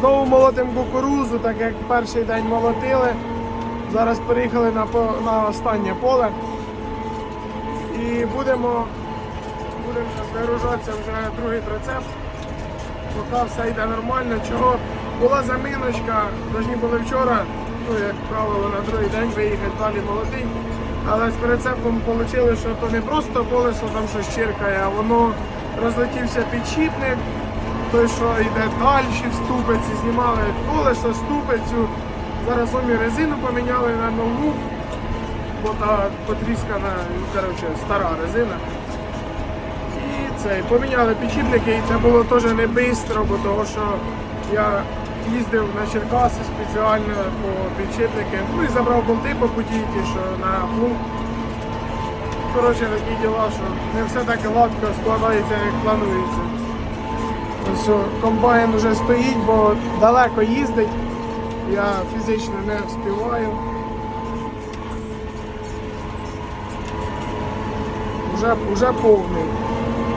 Знову молотимо кукурузу, так як перший день молотили. Зараз переїхали на, на останнє поле. І будемо, будемо вигружатися вже другий прицеп. Поки все йде нормально. Чого була заміночка, повинні були вчора, ну як правило, на другий день виїхати далі молодий. Але з прицепом вийшло, що то не просто колесо там щось чиркає, а воно розлетівся підшипник, той, що йде далі в ступиці, знімали колесо, ступицю. Зараз самі резину поміняли на нову, бо та потріскана, ну, коротше, стара резина. І це, поміняли підшипники, і це було теж не швидко, бо того, що я їздив на Черкаси спеціально по підшипники, ну і забрав болти по путі, ті, що на плуг. Коротше, такі діла, що не все так гладко складається, як планується. Що, комбайн вже стоїть, бо далеко їздить. Я фізично не встигаю. Вже, вже повний.